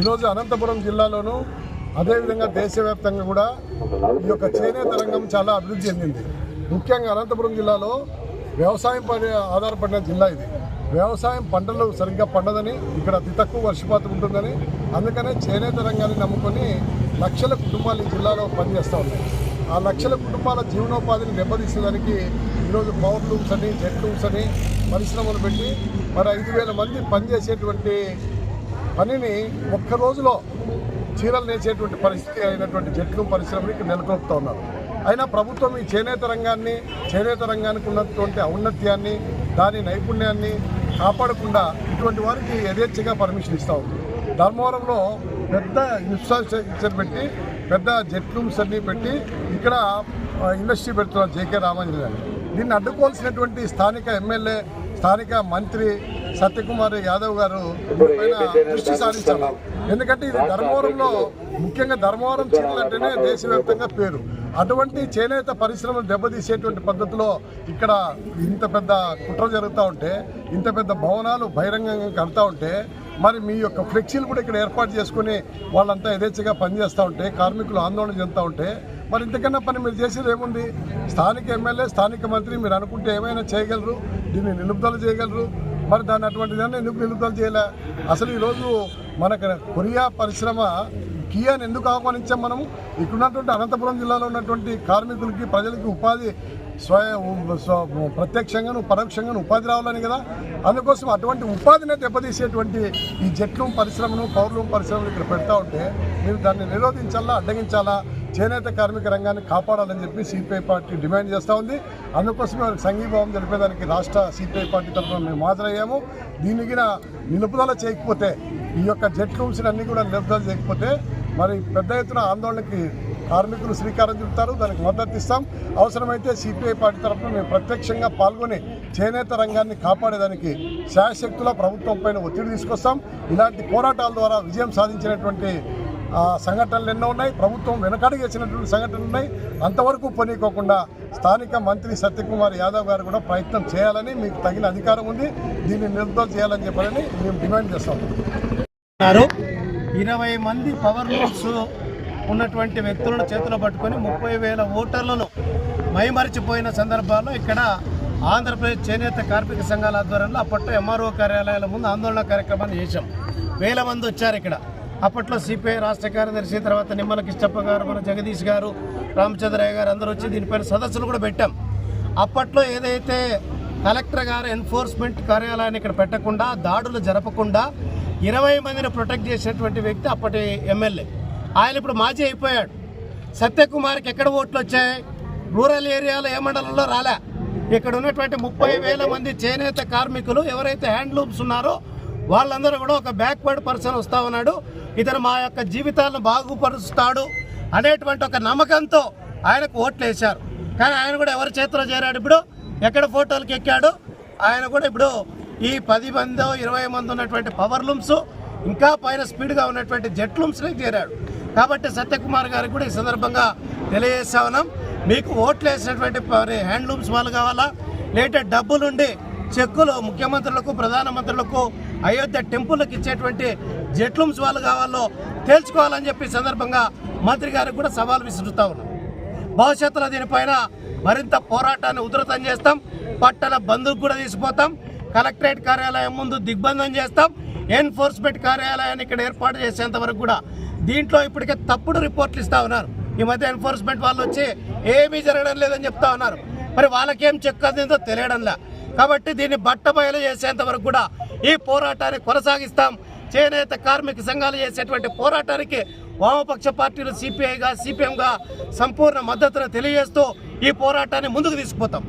ఈరోజు అనంతపురం జిల్లాలోనూ అదేవిధంగా దేశవ్యాప్తంగా కూడా ఈ యొక్క చేనేత రంగం చాలా అభివృద్ధి చెందింది. ముఖ్యంగా అనంతపురం జిల్లాలో వ్యవసాయం పై ఆధారపడిన జిల్లా ఇది. వ్యవసాయం పంటలు సరిగ్గా పండదని ఇక్కడ అతి తక్కువ వర్షపాతం ఉంటుందని అందుకనే చేనేత రంగాన్ని నమ్ముకొని లక్షల కుటుంబాలు ఈ జిల్లాలో పనిచేస్తూ ఉన్నాయి. ఆ లక్షల కుటుంబాల జీవనోపాధిని దెబ్బతీసేదానికి ఈరోజు పవర్ లూమ్స్ అని జెట్ లూమ్స్ అని పరిశ్రమలు పెట్టి మరి ఐదు వేల మంది పనిచేసేటువంటి పనిని ఒక్క రోజులో చీరలు నేసేటువంటి పరిస్థితి అయినటువంటి జట్లు పరిశ్రమని ఇక్కడ నెలకొల్పుతా ఉన్నారు. అయినా ప్రభుత్వం ఈ చేనేత రంగాన్ని చేనేత రంగానికి ఉన్నటువంటి ఔన్నత్యాన్ని దాని నైపుణ్యాన్ని కాపాడకుండా ఇటువంటి వారికి యథేచ్ఛగా పర్మిషన్ ఇస్తూ ఉంది. ధర్మవరంలో పెద్ద ఇన్ఫ్రాస్ట్రక్చర్ పెట్టి పెద్ద జెట్ రూమ్స్ అన్ని పెట్టి ఇక్కడ ఇండస్ట్రీ పెడుతున్నారు జేకే రామాంజన్ గారు. దీన్ని అడ్డుకోవాల్సినటువంటి స్థానిక ఎమ్మెల్యే స్థానిక మంత్రి సత్యకుమార్ యాదవ్ గారు దీనిపైన దృష్టి సారించారు ఎందుకంటే ఇది ధర్మవరంలో ముఖ్యంగా ధర్మవరం చీరలు అంటేనే దేశవ్యాప్తంగా పేరు. అటువంటి చేనేత పరిశ్రమను దెబ్బతీసేటువంటి పద్ధతిలో ఇక్కడ ఇంత పెద్ద కుట్ర జరుగుతూ ఉంటే ఇంత పెద్ద భవనాలు బహిరంగంగా కడతా ఉంటే మరి మీ యొక్క ఫ్లెక్సీలు కూడా ఇక్కడ ఏర్పాటు చేసుకుని వాళ్ళంతా యథేచ్ఛగా పనిచేస్తూ ఉంటే కార్మికులు ఆందోళన చెందుతూ ఉంటే మరి ఇంతకన్నా పని మీరు చేసేది ఏముంది? స్థానిక ఎమ్మెల్యే స్థానిక మంత్రి మీరు అనుకుంటే ఏమైనా చేయగలరు? దీన్ని నిలుపుదల చేయగలరు? మరి దాన్ని అటువంటి దాన్ని ఎందుకు నిలుపుదల చేయలే? అసలు ఈరోజు మనకు కొరియా పరిశ్రమ కియాని ఎందుకు ఆహ్వానించాం మనము? ఇక్కడున్నటువంటి అనంతపురం జిల్లాలో ఉన్నటువంటి కార్మికులకి ప్రజలకి ఉపాధి స్వయం ప్రత్యక్షంగాను పరోక్షంగాను ఉపాధి రావాలని కదా? అందుకోసం అటువంటి ఉపాధిని దెబ్బతీసేటువంటి ఈ జట్లు పరిశ్రమను పౌరులు పరిశ్రమలు ఇక్కడ పెడతా ఉంటే మీరు దాన్ని నిరోధించాలా అడ్డగించాలా? చేనేత కార్మిక రంగాన్ని కాపాడాలని చెప్పి సిపిఐ పార్టీ డిమాండ్ చేస్తూ ఉంది. అందుకోసమే వారికి సంఘీభావం తెలిపేదానికి రాష్ట్ర సిపిఐ పార్టీ తరఫున మేము హాజరయ్యాము. దీనికి నిలుపుదల చేయకపోతే ఈ యొక్క జెట్ రూమ్స్ అన్ని కూడా నిలుపుదల చేయకపోతే మరి పెద్ద ఎత్తున ఆందోళనకి కార్మికులు శ్రీకారం చుడతారు. దానికి మద్దతు ఇస్తాం. అవసరమైతే సిపిఐ పార్టీ తరఫున మేము ప్రత్యక్షంగా పాల్గొని చేనేత రంగాన్ని కాపాడేదానికి శాశక్తుల ప్రభుత్వం పైన ఒత్తిడి తీసుకొస్తాం. ఇలాంటి పోరాటాల ద్వారా విజయం సాధించినటువంటి సంఘటనలు ఎన్నో ఉన్నాయి. ప్రభుత్వం వెనకడుగేసినటువంటి సంఘటనలు ఉన్నాయి. అంతవరకు పనికోకుండా స్థానిక మంత్రి సత్యకుమార్ యాదవ్ గారు కూడా ప్రయత్నం చేయాలని మీకు తగిన అధికారం ఉంది. దీన్ని నిలుపుదల చేయాలని చెప్పాలని మేము డిమాండ్ చేస్తాం. ఇరవై మంది పవర్ లూమ్స్ ఉన్నటువంటి వ్యక్తులను చేతిలో పట్టుకొని ముప్పై వేల ఓటర్లను మైమరిచిపోయిన సందర్భాల్లో ఇక్కడ ఆంధ్రప్రదేశ్ చేనేత కార్మిక సంఘాల ఆధ్వర్యంలో అప్పట్లో ఎంఆర్ఓ కార్యాలయాల ముందు ఆందోళన కార్యక్రమాన్ని చేశాం. వేల మంది వచ్చారు ఇక్కడ. అప్పట్లో సిపిఐ రాష్ట్ర కార్యదర్శి తర్వాత నిమ్మల కిష్టప్ప గారు మన జగదీష్ గారు రామచంద్రయ్య గారు అందరూ వచ్చి దీనిపైన సదస్సులు కూడా పెట్టాం. అప్పట్లో ఏదైతే కలెక్టర్ గారు ఎన్ఫోర్స్మెంట్ కార్యాలయాన్ని ఇక్కడ పెట్టకుండా దాడులు జరపకుండా ఇరవై మందిని ప్రొటెక్ట్ చేసేటువంటి వ్యక్తి అప్పటి ఎమ్మెల్యే. ఆయన ఇప్పుడు మాజీ అయిపోయాడు. సత్యకుమార్కి ఎక్కడ ఓట్లు వచ్చాయి? రూరల్ ఏరియాలో ఏ మండలంలో రాలే. ఇక్కడ ఉన్నటువంటి ముప్పై వేల మంది చేనేత కార్మికులు ఎవరైతే హ్యాండ్లూమ్స్ ఉన్నారో వాళ్ళందరూ కూడా ఒక బ్యాక్వర్డ్ పర్సన్ వస్తా ఉన్నాడు. ఇతను మా యొక్క జీవితాలను బాగుపరుస్తాడు అనేటువంటి ఒక నమ్మకంతో ఆయనకు ఓట్లు వేశారు కానీ ఆయన కూడా ఎవరి చేతిలో చేరాడు ఇప్పుడు? ఎక్కడ ఫోటోలకు ఎక్కాడు? ఆయన కూడా ఇప్పుడు ఈ పది మందో ఇరవై మంది ఉన్నటువంటి పవర్ లూమ్స్ ఇంకా పైన స్పీడ్గా ఉన్నటువంటి జెట్ లూమ్స్లోకి చేరాడు. కాబట్టి సత్యకుమార్ గారికి కూడా ఈ సందర్భంగా తెలియజేస్తా ఉన్నాం. మీకు ఓట్లు వేసినటువంటి హ్యాండ్లూమ్స్ వాళ్ళు కావాలా? లేదంటే డబ్బులుండి చెక్కులు ముఖ్యమంత్రులకు ప్రధానమంత్రులకు అయోధ్య టెంపుల్కి ఇచ్చేటువంటి జెట్లూమ్స్ వాళ్ళు కావాలో తేల్చుకోవాలని చెప్పి సందర్భంగా మంత్రి గారికి కూడా సవాల్ విసురుతా ఉన్నాం. భవిష్యత్తులో దీనిపైన మరింత పోరాటాన్ని ఉధృతం చేస్తాం. పట్టణ బంధుకు కూడా తీసుకుపోతాం కలెక్టరేట్ కార్యాలయం ముందు దిగ్బంధం చేస్తాం. ఎన్ఫోర్స్మెంట్ కార్యాలయాన్ని ఇక్కడ ఏర్పాటు చేసేంత వరకు కూడా దీంట్లో ఇప్పటికే తప్పుడు రిపోర్ట్లు ఇస్తా ఉన్నారు. ఈ మధ్య ఎన్ఫోర్స్మెంట్ వాళ్ళు వచ్చి ఏమీ జరగడం లేదని చెప్తా ఉన్నారు. మరి వాళ్ళకేం చెక్ అందిందో తెలియడంలే. కాబట్టి దీన్ని బట్టబయలు చేసేంత వరకు కూడా ఈ పోరాటాన్ని కొనసాగిస్తాం. చేనేత కార్మిక సంఘాలు చేసేటువంటి పోరాటానికి వామపక్ష పార్టీలు సిపిఐగా సిపిఎంగా సంపూర్ణ మద్దతును తెలియజేస్తూ ఈ పోరాటాన్ని ముందుకు తీసుకుపోతాం.